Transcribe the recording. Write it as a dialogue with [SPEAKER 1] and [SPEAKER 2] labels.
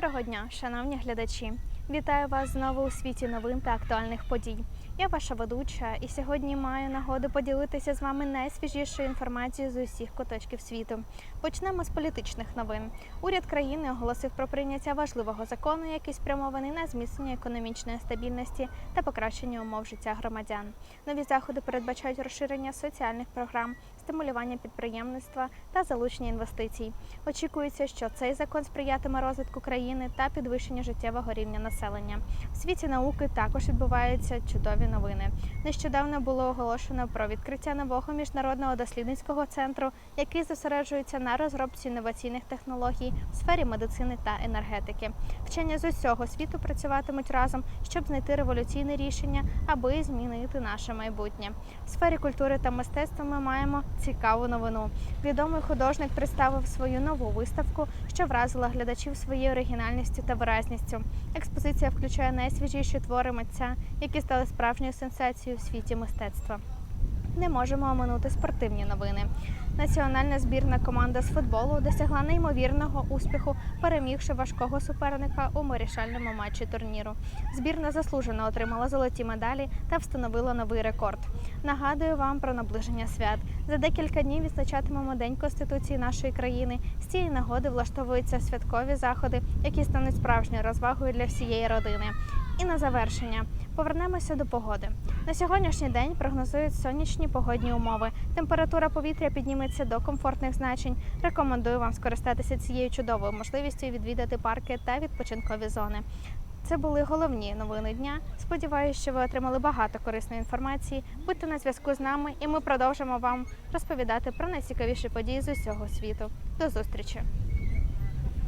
[SPEAKER 1] Доброго дня, шановні глядачі! Вітаю вас знову у світі новин та актуальних подій. Я ваша ведуча, і сьогодні маю нагоду поділитися з вами найсвіжішою інформацією з усіх куточків світу. Почнемо з політичних новин. Уряд країни оголосив про прийняття важливого закону, який спрямований на зміцнення економічної стабільності та покращення умов життя громадян. Нові заходи передбачають розширення соціальних програм, стимулювання підприємництва та залучення інвестицій. Очікується, що цей закон сприятиме розвитку країни та підвищенню життєвого рівня населення. В світі науки також відбуваються чудові новини. Нещодавно було оголошено про відкриття нового міжнародного дослідницького центру, який зосереджується на розробці інноваційних технологій в сфері медицини та енергетики. Вчені з усього світу працюватимуть разом, щоб знайти революційне рішення, аби змінити наше майбутнє. В сфері культури та мистецтва ми маємо цікаву новину. Відомий художник представив свою нову виставку, що вразила глядачів своєю оригінальністю та виразністю. Експозиція включає найсвіжіші твори митця, які стали справжньою сенсацією у світі мистецтва. Не можемо оминути спортивні новини. Національна збірна команда з футболу досягла неймовірного успіху, перемігши важкого суперника у вирішальному матчі турніру. Збірна заслужено отримала золоті медалі та встановила новий рекорд. Нагадую вам про наближення свят. За декілька днів відзначатимемо День Конституції нашої країни. З цієї нагоди влаштовуються святкові заходи, які стануть справжньою розвагою для всієї родини. І на завершення повернемося до погоди. На сьогоднішній день прогнозують сонячні погодні умови. Температура повітря підніметься до комфортних значень. Рекомендую вам скористатися цією чудовою можливістю відвідати парки та відпочинкові зони. Це були головні новини дня. Сподіваюся, що ви отримали багато корисної інформації. Будьте на зв'язку з нами, і ми продовжимо вам розповідати про найцікавіші події з усього світу. До зустрічі!